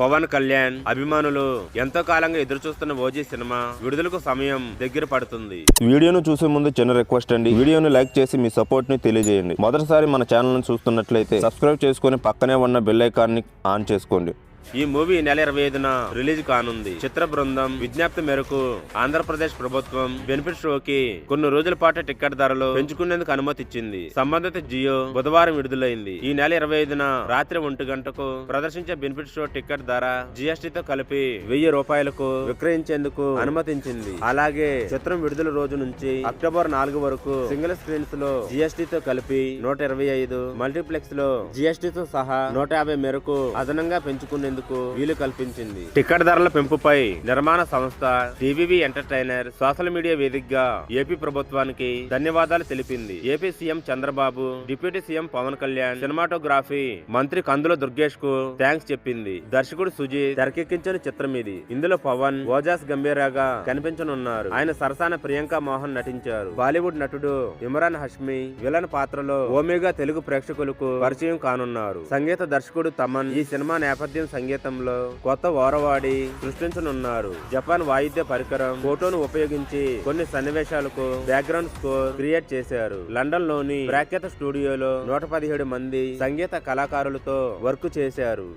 పవన్ కళ్యాణ్ అభిమానులు ఎంతో కాలంగా ఎదురు చూస్తున్న ఓజీ సినిమా విడుదలకు సమయం దగ్గర పడుతుంది. వీడియోను చూసే ముందు చిన్న రిక్వెస్ట్ అండి. వీడియోను లైక్ చేసి మీ సపోర్ట్ని తెలియజేయండి. మొదటిసారి మన ఛానల్ చూస్తున్నట్లయితే సబ్స్క్రైబ్ చేసుకుని పక్కనే ఉన్న బెల్ ఐకాన్ని ఆన్ చేసుకోండి. ఈ మూవీ నెల ఇరవై ఐదున రిలీజ్ కానుంది. చిత్ర బృందం విజ్ఞప్తి మేరకు ఆంధ్రప్రదేశ్ ప్రభుత్వం బెనిఫిట్ షోకి కొన్ని రోజుల పాటు టికెట్ ధరలు పెంచుకునేందుకు అనుమతి ఇచ్చింది సంబంధిత జియో బుధవారం విడుదలైంది. ఈ నెల ఇరవై ఐదున రాత్రి ఒంటి గంటకు ప్రదర్శించే బెనిఫిట్ షో టికెట్ ధర జిఎస్టీతో కలిపి వెయ్యి రూపాయలకు విక్రయించేందుకు అనుమతించింది. అలాగే చిత్రం విడుదల రోజు నుంచి అక్టోబర్ నాలుగు వరకు సింగిల్ స్క్రీన్స్లో జిఎస్టీతో కలిపి నూట ఇరవై ఐదు మల్టీప్లెక్స్లో జిఎస్టీతో సహా నూట యాభై మేరకు అదనంగా పెంచుకునేందుకు వీలు కల్పించింది. టికెట్ ధరల పెంపుపై నిర్మాణ సంస్థ టీవీవీ ఎంటర్టైనర్ సోషల్ మీడియా వేదికగా ఏపీ ప్రభుత్వానికి ధన్యవాదాలు తెలిపింది. AP CM Chandrababu deputy CM Pawan Kalyan cinematography మంత్రి కందుల దుర్గేష్కు థ్యాంక్స్ చెప్పింది. దర్శకుడు సుజీత్ తెరకెక్కించిన చిత్రం ఇది. ఇందులో పవన్ ఓజాస్ గంభీరాగా కనిపించనున్నారు. ఆయన సరసాన ప్రియాంక మోహన్ నటించారు. బాలీవుడ్ నటుడు ఇమ్రాన్ హష్మి విలన్ పాత్రలో ఓమేగా తెలుగు ప్రేక్షకులకు పరిచయం కానున్నారు. సంగీత దర్శకుడు తమన్ ఈ సినిమా నేపథ్యం సంగీతంలో కొత్త ఓరవాడి సృష్టించనున్నారు జపాన్ వాయిద్య పరికరం ఫోటోను ఉపయోగించి కొన్ని సన్నివేశాలకు బ్యాక్గ్రౌండ్ స్కోర్ క్రియేట్ చేశారు. లండన్లోని ప్రాఖ్యాత స్టూడియోలో నూట పదిహేడు మంది సంగీత కళాకారులతో వర్క్ చేశారు.